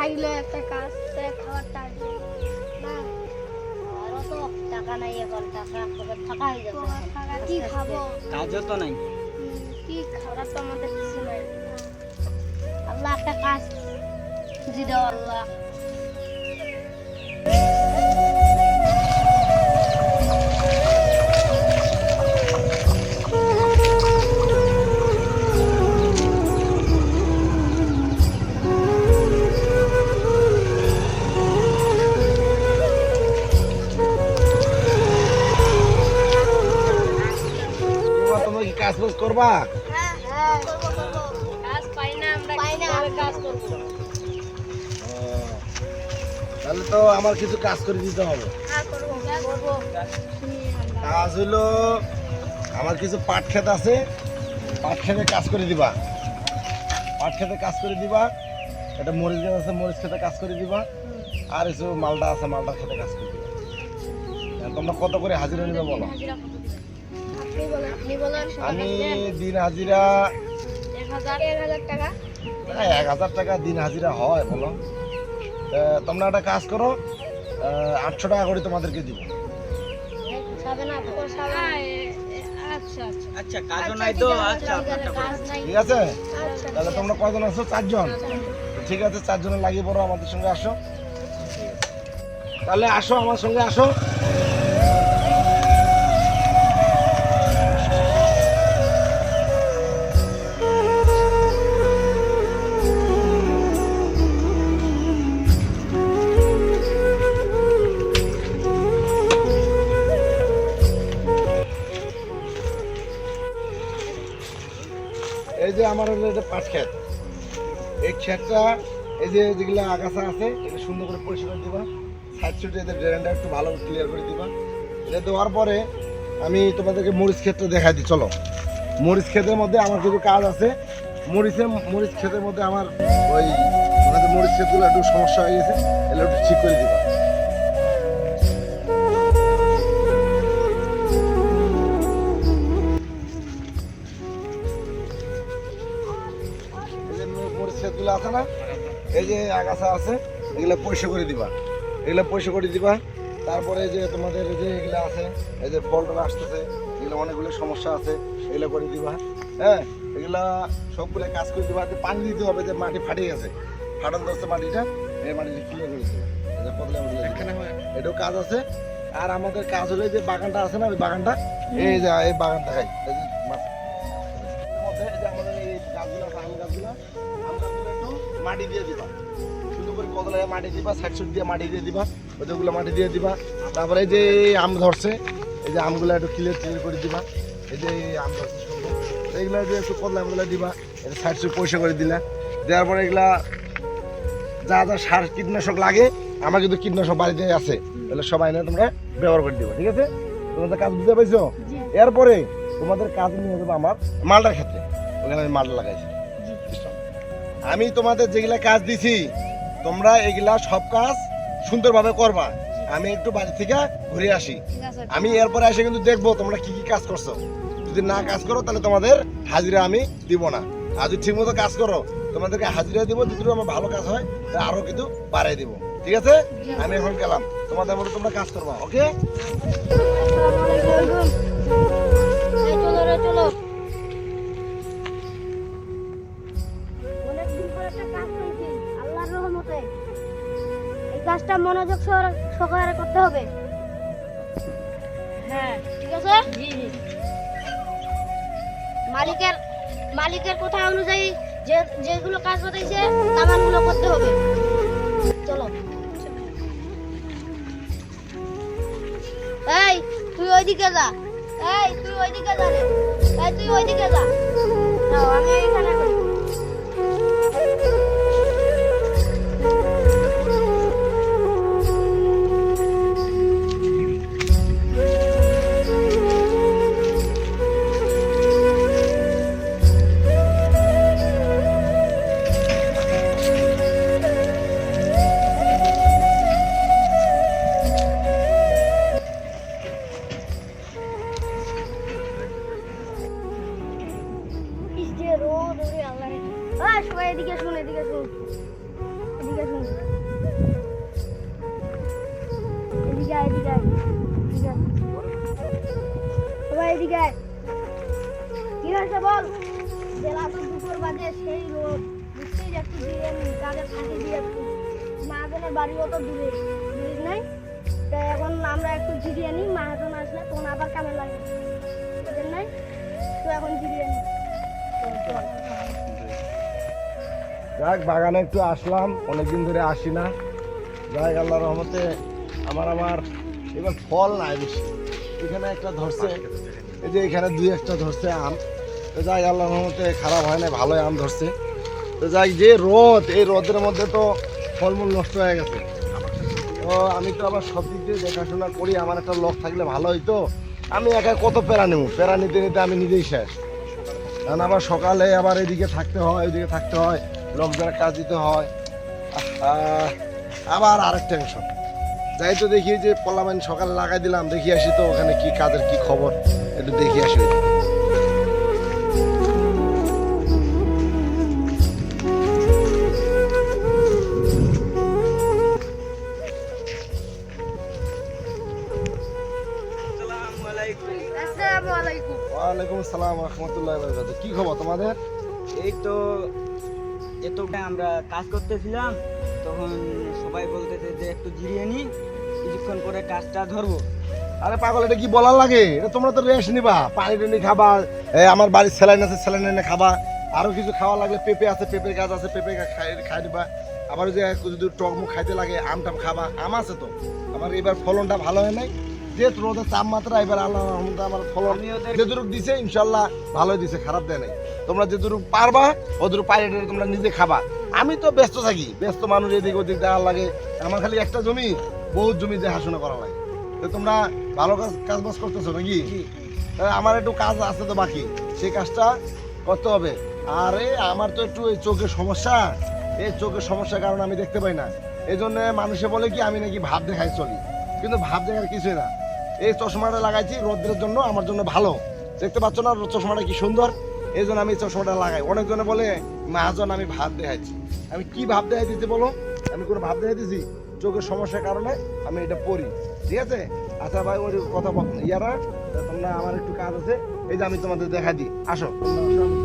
থাকল একটা কাজ তো খাবার টাকা না আরও তো টাকা নাই এখন টাকা ফাঁকা হয়ে যাবে কি খাব? কাজও তো নাই। হুম, কি খাবার তো আমাদের কিছু নাই। আল্লাহ একটা কাজ দাও আল্লাহ। করব? ও, তাহলে তো আমার কিছু কাজ করে দিতে হবে। হ্যাঁ করব করব। কাজ হলো আমার কিছু পাট ক্ষেত আছে পাট খেতে কাজ করে দিবা। পাট খেতে কাজ করে দিবা এটা মরিচ গাছ আছে মরিচ খেতে কাজ করে দিবা আর কিছু মালটা আছে মালটা খেতে কাজ করে দিবা। তোমরা কত করে হাজিরা নিবে বলো? আমি দিন হাজিরা এক হাজার এক হাজার টাকা এক হাজার টাকা দিন হাজিরা হয় বলো। তোমরা একটা কাজ করো আটশো টাকা করে তোমাদেরকে দিব। তো আচ্ছা আচ্ছা। আচ্ছা আচ্ছা ঠিক আছে? আচ্ছা। তাহলে তোমরা কয়জন আছো? চারজন। ঠিক আছে চারজনে লাগিয়ে পড়ো আমাদের সঙ্গে আসো। তাহলে আসো আমার সঙ্গে আসো। এই যে আমার হলো এটা পাঁচ ক্ষেত। এই ক্ষেতটা এই যে যেগুলো আগাছা আছে, এটা সুন্দর করে পরিষ্কার করে দিবা। সাইড সাইডে এদের ড্রেনটা একটু ভালো ক্লিয়ার করে দিবা। এটা দেওয়ার পরে আমি তোমাদেরকে মরিচ ক্ষেতটা দেখাই দিই, চলো। মরিচ ক্ষেতের মধ্যে আমার কিছু কাজ আছে। মরিচের মরিচ ক্ষেতের মধ্যে আমার ওই মরিচ ক্ষেতগুলো একটু সমস্যা হয়ে গেছে, এগুলো একটু ঠিক করে দিবা। যে আছে না, এই যে আগাছা আছে, এগুলো পরিষ্কার করে দিবা। এগুলো পরিষ্কার করে দিবা, তারপরে যে তোমাদের যে এগুলো আছে, এই যে ফল টল আসতেছে, এগুলো অনেকগুলো সমস্যা আছে, এগুলো করে দিবা হ্যাঁ? এগুলা সবগুলো কাজ করে দিবা, যে পানি দিতে হবে যে মাটি ফাটে গেছে। ফাটান ধরছে মাটিটা, এই মাটিটা ক্লিয়ার করে। এটাও কাজ আছে। আর আমাদের কাজ হলো যে বাগানটা আছে না, ওই বাগানটা, এই যে, এই বাগানটা খাই মাটি দিয়ে দিবা। সুন্দর করে কদলায় মাটি দিবা সাইড দিয়ে মাটি দিয়ে দিবা ওদেরগুলো মাটি দিয়ে দিবা। তারপরে এই যে আম ধরছে এই যে আমগুলো একটু ক্লিয়ার ক্লিয়ার করে দিবা। এই যে আম ধরছে এইগুলো যে একটু কদলা আমগুলো দিবা এটা সাইড সাইড পরিষ্কার করে দিলা। দেওয়ার পরে এগুলা যা যা সার কীটনাশক লাগে আমার কিন্তু কীটনাশক বাড়িতে আছে তাহলে সবাই না তোমরা ব্যবহার করে দিবা ঠিক আছে? তোমাদের কাজ বুঝতে পারছ? এরপরে তোমাদের কাজ নিয়ে যাব আমার মালটার ক্ষেত্রে ওখানে আমি মালটা লাগাইছি। আমি তোমাদের যেগুলা কাজ দিছি তোমরা এগুলা সব কাজ সুন্দরভাবে করবা। আমি একটু বাড়ি থেকে ঘুরে আসি। আমি এরপরে এসে কিন্তু দেখব তোমরা কি কি কাজ করছ। যদি না কাজ করো তাহলে তোমাদের হাজিরা আমি দিব না। আর যদি ঠিক মতো কাজ করো তোমাদেরকে হাজিরা দিব যদি আমার ভালো কাজ হয় তাহলে আরও কিন্তু বাড়াই দিব। ঠিক আছে? আমি এখন গেলাম। তোমাদের মতো তোমরা কাজ করবা ওকে? চলো চলো। কাজটা মনোযোগ সহকারে- করতে হবে। হ্যাঁ ঠিক আছে? জি জি। মালিকের মালিকের কথা অনুযায়ী যে যেগুলো কাজ বাতাইছে কামানগুলো করতে হবে। চলো। এই তুই ওইদিকে যা। এই তুই ওইদিকে যা রে। এই তুই ওইদিকে যা। আমি সবাই এদিকে শুন এদিকে শুন এদিকে শুন এদিকে এদিকে সবাই এদিকে। কি হয়েছে বল বেলা তো দুপুর বাজে সেই রোদ একটু দিয়ে ফাঁকি দিয়ে মাহাজনের বাড়ি অত দূরে বুঝিস নাই তো এখন আমরা একটু জিরিয়ে নিই মাহাজন আসলে তখন আবার কামে লাগে বুঝলেন নাই তো এখন জিরিয়ে নিই যাক, বাগানে একটু আসলাম, অনেকদিন ধরে আসি না। যাক, আল্লাহ রহমতে আমার আমার এবার ফল নাই বেশি। এখানে একটা ধরছে, এই যে এখানে দুই একটা ধরছে আম। তো যাই আল্লাহ রহমতে খারাপ হয় না ভালোই আম ধরছে। তো যাই যে রোদ, এই রোদের মধ্যে তো ফলমূল নষ্ট হয়ে গেছে। তো আমি তো আবার সব দিক দিয়ে দেখাশোনা করি, আমার একটা লোক থাকলে ভালো হইতো। আমি একা কত প্যারা নেব? প্যারা নিতে নিতে আমি নিজেই শেষ। কারণ আবার সকালে আবার এদিকে থাকতে হয়, ওইদিকে থাকতে হয়, লোকজনের কাজ দিতে হয়। আবার আরেক টেনশন যাই তো দেখি যে পলামেন সকালে লাগাই দিলাম, দেখি আসি তো ওখানে কি কাজের কি খবর, একটু দেখি আসি। আসসালাম রহমতুল্লাহ বরকাতুহ। কি খবর তোমাদের? এই তো এতটা আমরা কাজ করতেছিলাম তখন সবাই বলতেছে যে একটু জিরিয়ে নি কিছুক্ষণ পরে কাজটা ধরবো। আরে পাগল এটা কি বলার লাগে? এটা তোমরা তো রেস্ট নিবা। পানি টানি খাবা এ, আমার বাড়ির স্যালাইন আছে স্যালাইন এনে খাবা। আরও কিছু খাওয়া লাগলে পেঁপে আছে পেঁপের গাছ আছে পেঁপে খাই খাই দিবা। আবার যে যদি টক মুখ খাইতে লাগে আম টাম খাবা। আম আছে তো। আমার এবার ফলনটা ভালো হয় নাই। যেহেতু রোদের তাপমাত্রা এবার আল্লাহ রহমতে আমার ফলন যেদুরুক দিছে ইনশাল্লাহ ভালোই দিছে খারাপ দেয় নাই। তোমরা যেদুরুক পারবা ওদুরুক টেরে তোমরা নিজে খাবা। আমি তো ব্যস্ত থাকি ব্যস্ত মানুষ এদিক ওদিক দেওয়ার লাগে। আমার খালি একটা জমি বহুত জমি দেখাশোনা করা লাগে। তো তোমরা ভালো কাজ কাজ বাজ করতেছো নাকি? আমার একটু কাজ আছে তো বাকি সেই কাজটা করতে হবে। আরে আমার তো একটু এই চোখের সমস্যা। এই চোখের সমস্যার কারণে আমি দেখতে পাই না। এই জন্য মানুষে বলে কি আমি নাকি ভাব দেখাই চলি। কিন্তু ভাব দেখার কিছুই না। এই চশমাটা লাগাইছি রোদ্রের জন্য আমার জন্য ভালো। দেখতে পাচ্ছ না চশমাটা কি সুন্দর? এই জন্য আমি চশমাটা লাগাই। অনেকজনে বলে মাহাজন আমি ভাব দেখাইছি। আমি কি ভাব দেখাই দিচ্ছি বলো? আমি কোনো ভাব দেখাই দিছি চোখের সমস্যার কারণে আমি এটা পড়ি। ঠিক আছে? আচ্ছা ভাই ওই কথা ইয়ারা তোমরা আমার একটু কাজ আছে। এই যে আমি তোমাদের দেখা দিই। আসো। আসো, আমি